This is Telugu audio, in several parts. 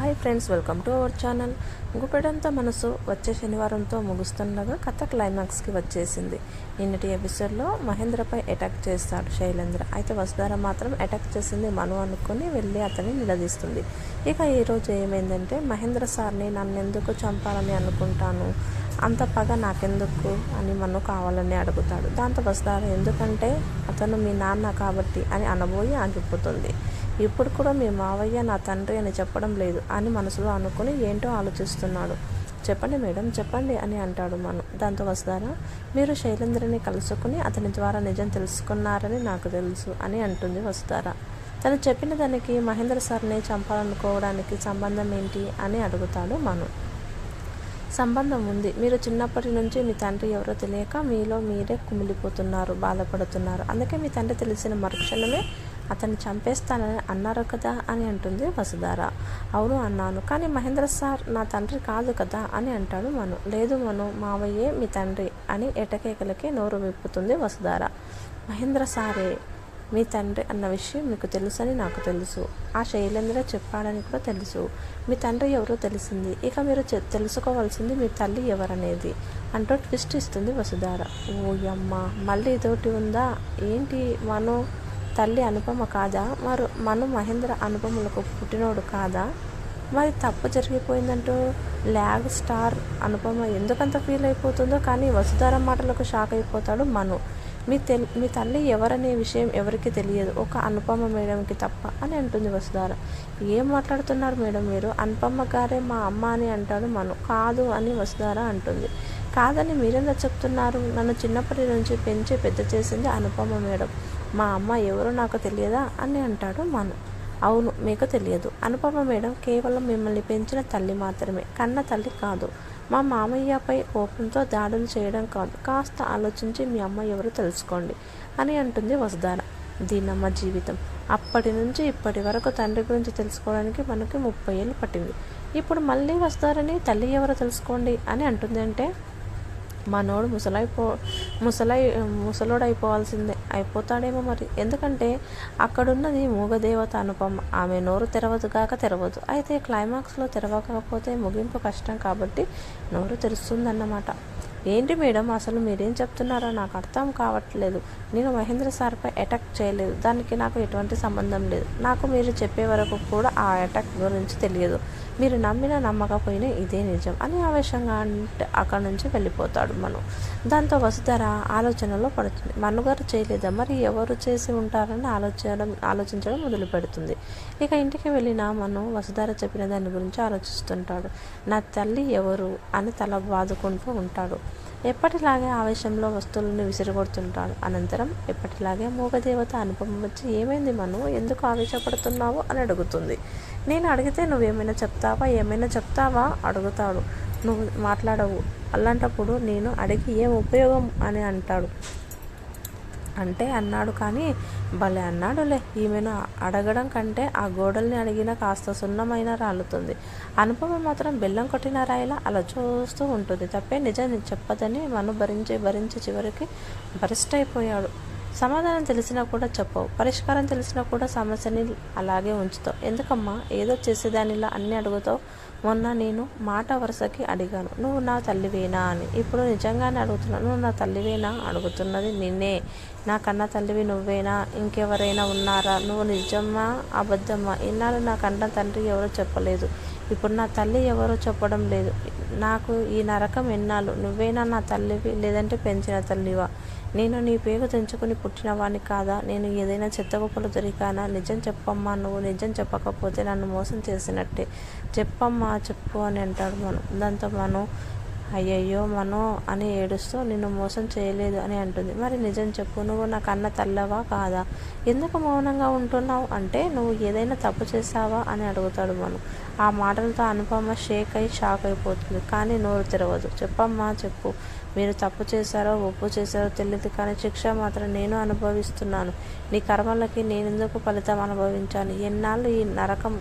Hi friends welcome to our channel. Guppedantha Manasu వచ్చే శనివారంతో ముగుస్తుండగా కథ క్లైమాక్స్కి వచ్చేసింది. నిన్నటి ఎపిసోడ్లో మహేంద్రపై అటాక్ చేస్తాడు శైలేంద్ర. అయితే వసుధార మాత్రం అటాక్ చేసింది మను అనుకుని వెళ్ళి అతన్ని నిలదీస్తుంది. ఇక ఈరోజు ఏమైందంటే మహేంద్ర సార్ని నన్ను ఎందుకు చంపాలని అనుకుంటాను? అంత పగ నాకెందుకు అని మను కావాలని అడుగుతాడు. దాంతో వసుధార ఎందుకంటే అతను మీ నాన్న కాబట్టి అని అనబోయి ఆగిపోతుంది. ఇప్పుడు కూడా మీ మావయ్య నా తండ్రి అని చెప్పడం లేదు అని మనసులో అనుకుని ఏంటో ఆలోచిస్తున్నాడు. చెప్పండి మేడం చెప్పండి అని అంటాడు మను. దాంతో వస్తారా మీరు శైలేంద్రని కలుసుకుని అతని ద్వారా నిజం తెలుసుకున్నారని నాకు తెలుసు అని అంటుంది వస్తారా తను చెప్పిన దానికి మహేంద్ర సార్ని చంపాలనుకోవడానికి సంబంధం ఏంటి అని అడుగుతాడు మను. సంబంధం ఉంది. మీరు చిన్నప్పటి నుంచి మీ తండ్రి ఎవరో తెలియక మీలో మీరే కుమిలిపోతున్నారు బాధపడుతున్నారు. అందుకే మీ తండ్రి తెలిసిన మరుక్షణమే అతన్ని చంపేస్తానని అన్నారు కదా అని అంటుంది వసుధార. అవును అన్నాను కానీ మహేంద్ర సార్ నా తండ్రి కాదు కదా అని అంటాడు మను. లేదు మను మావయ్యే మీ తండ్రి అని ఎటకేకలకి నోరు విప్పుతుంది వసుధార. మహేంద్ర సారే మీ తండ్రి అన్న విషయం మీకు తెలుసని నాకు తెలుసు. ఆ శైలేంద్ర చెప్పాడని కూడా తెలుసు. మీ తండ్రి ఎవరో తెలిసింది. ఇక మీరు తెలుసుకోవాల్సింది మీ తల్లి ఎవరనేది అంటూ ట్విస్ట్ ఇస్తుంది వసుధార. ఓ యమ్మ మళ్ళీ ఇదోటి ఉందా? ఏంటి మనో? తల్లి అనుపమ కాదా? మరి మను మహేంద్ర అనుపములకు పుట్టినోడు కాదా? మరి తప్పు జరిగిపోయిందంటూ ల్యాగ్ స్టార్ అనుపమ ఎందుకంత ఫీల్ అయిపోతుందో? కానీ వసుధార మాటలకు షాక్ అయిపోతాడు మను. మీ తెల్ మీ తల్లి ఎవరనే విషయం ఎవరికి తెలియదు. ఒక అనుపమ మేడంకి తప్ప అని అంటుంది వసుధార. ఏం మాట్లాడుతున్నారు మేడం మీరు? అనుపమ గారే మా అమ్మ అని అంటాడు మను. కాదు అని వసుధార అంటుంది. కాదని మీరెందుకు చెప్తున్నారు? నన్ను చిన్నప్పటి నుంచి పెంచి పెద్ద చేసింది అనుపమ మేడం. మా అమ్మ ఎవరో నాకు తెలియదా అని అంటాడు మను. అవును మీకు తెలియదు. అనుపమ మేడం కేవలం మిమ్మల్ని పెంచిన తల్లి మాత్రమే కన్న తల్లి కాదు. మా మామయ్యపై కోపంతో దాడులు చేయడం కాదు. కాస్త ఆలోచించి మీ అమ్మ ఎవరో తెలుసుకోండి అని అంటుంది వసుధార. దీనమ్మ జీవితం. అప్పటి నుంచి ఇప్పటి వరకు తండ్రి గురించి తెలుసుకోవడానికి మనకి ముప్పై ఏళ్ళు పట్టింది. ఇప్పుడు మళ్ళీ వస్తారని తల్లి ఎవరో తెలుసుకోండి అని అంటుంది అంటే మనోడు ముసలైపో ముసలై ముసలోడు అయిపోవాల్సిందే. అయిపోతాడేమో మరి. ఎందుకంటే అక్కడున్నది మూగదేవత అనుపమ. ఆమె నోరు తెరవదు కాక తెరవదు. అయితే క్లైమాక్స్లో తెరవకపోతే ముగింపు కష్టం కాబట్టి నోరు తెరుస్తుందన్నమాట. ఏంటి మేడం? అసలు మీరేం చెప్తున్నారో నాకు అర్థం కావట్లేదు. నేను మహేంద్ర సార్పై అటాక్ చేయలేదు. దానికి నాకు ఎటువంటి సంబంధం లేదు. నాకు మీరు చెప్పే వరకు కూడా ఆ అటాక్ గురించి తెలియదు. మీరు నమ్మినా నమ్మకపోయినా ఇదే నిజం అని ఆవేశంగా అంటే అక్కడి నుంచి వెళ్ళిపోతాడు మను. దాంతో వసుధర ఆలోచనలో పడుతుంది. మనుగారు చేయలేదా? మరి ఎవరు చేసి ఉంటారని ఆలోచన ఆలోచించడం మొదలు పెడుతుంది ఇక ఇంటికి వెళ్ళిన మను వసుధర చెప్పిన దాని గురించి ఆలోచిస్తుంటాడు. నా తల్లి ఎవరు అని తల బాదుకుంటూ ఉంటాడు. ఎప్పటిలాగే ఆవేశంలో వస్తువులను విసిరగొడుతుంటాడు. అనంతరం ఎప్పటిలాగే మూగదేవత అనుపమ వచ్చి ఏమైంది మను? ఎందుకు ఆవేశపడుతున్నావు? అని అడుగుతుంది. నేను అడిగితే నువ్వేమైనా చెప్తావా? ఏమైనా చెప్తావా? అడుగుతాడు. నువ్వు మాట్లాడవు. అలాంటప్పుడు నేను అడిగి ఏం ఉపయోగం అని అంటాడు. అంటే అన్నాడు కానీ భలే అన్నాడులే. ఈమెను అడగడం కంటే ఆ గోడల్ని అడిగినా కాస్త సున్నమైన రాలుతుంది. అనుపమ మాత్రం బెల్లం కొట్టిన రాయిలా అలా చూస్తూ ఉంటుంది. తప్పే నిజం చెప్పదని మను భరించి భరించి చివరికి భరిష్టైపోయాడు. అయిపోయాడు సమాధానం తెలిసినా కూడా చెప్పవు. పరిష్కారం తెలిసినా కూడా సమస్యని అలాగే ఉంచుతావు. ఎందుకమ్మా? ఏదో చేసేదానిలా అన్ని అడుగుతావు. మొన్న నేను మాట వరుసకి అడిగాను. నువ్వు నా తల్లివేనా? అని. ఇప్పుడు నిజంగానే అడుగుతున్నాను. నువ్వు నా తల్లివేనా? అడుగుతున్నది నిన్నే. నా కన్న తల్లివి నువ్వేనా? ఇంకెవరైనా ఉన్నారా? నువ్వు నిజమా? అబద్ధమా? ఇన్నాళ్ళు నా కన్న తండ్రి ఎవరో చెప్పలేదు. ఇప్పుడు నా తల్లి ఎవరో చెప్పడం లేదు. నాకు ఈ నరకం ఎన్నాళ్ళు? నువ్వేనా నా తల్లివి? లేదంటే పెంచిన తల్లివా? నేను నీ పేరు తెంచుకుని పుట్టినవాడిని కాదా? నేను ఏదైనా చెత్తగొప్పలు దొరికానా నిజం చెప్పమ్మా నువ్వు నిజం చెప్పకపోతే నన్ను మోసం చేసినట్టే. చెప్పమ్మా చెప్పు అని అంటాడు మనం. దాంతో మనం అయ్యయ్యో మనో అని ఏడుస్తూ నిన్ను మోసం చేయలేదు అని అంటుంది. మరి నిజం చెప్పు నువ్వు నా కన్న తల్లవా కాదా? ఎందుకు మౌనంగా ఉంటున్నావు? అంటే నువ్వు ఏదైనా తప్పు చేసావా అని అడుగుతాడు మనం. ఆ మాటలతో అనుపమ షేక్ అయి షాక్ అయిపోతుంది. కానీ నోరు తెరవదు. చెప్పమ్మా చెప్పు. మీరు తప్పు చేశారో ఒప్పు చేశారో తెలియదు కానీ శిక్ష మాత్రం నేను అనుభవిస్తున్నాను. నీ కర్మలకి నేనెందుకు ఫలితం అనుభవించాను ఎన్నాళ్ళు ఈ నరకం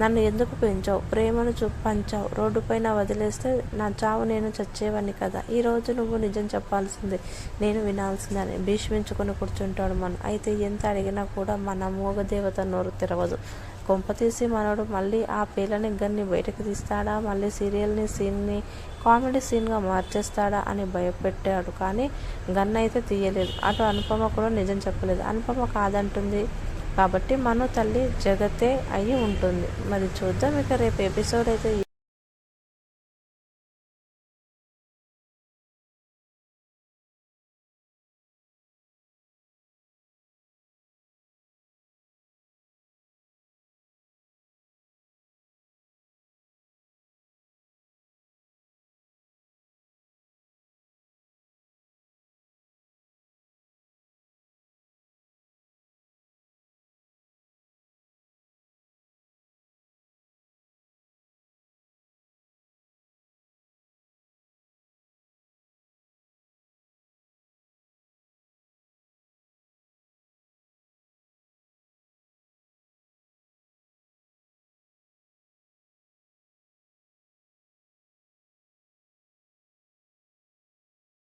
నన్ను ఎందుకు పెంచావు? ప్రేమను చూపంచావు రోడ్డుపైన వదిలేస్తే నా చావు నేను చచ్చేవాడిని కదా. ఈరోజు నువ్వు నిజం చెప్పాల్సిందే నేను వినాల్సిందని. భీష్మించుకుని కూర్చుంటాడు మనం. అయితే ఎంత అడిగినా కూడా మన మూగదేవత నోరు తెరవదు. కొంపతీసి మనోడు మళ్ళీ ఆ పేలని గన్ని బయటకు తీస్తాడా? మళ్ళీ సీరియల్ని సీన్ని కామెడీ సీన్గా మార్చేస్తాడా అని భయపెట్టాడు. కానీ గన్ను అయితే తీయలేదు. అటు అనుపమ కూడా నిజం చెప్పలేదు. అనుపమ కాదంటుంది. కాబట్టి మన తల్లి జగతే అయి ఉంటుంది. మరి చూద్దాం ఇక రేపు ఎపిసోడ్ అయితే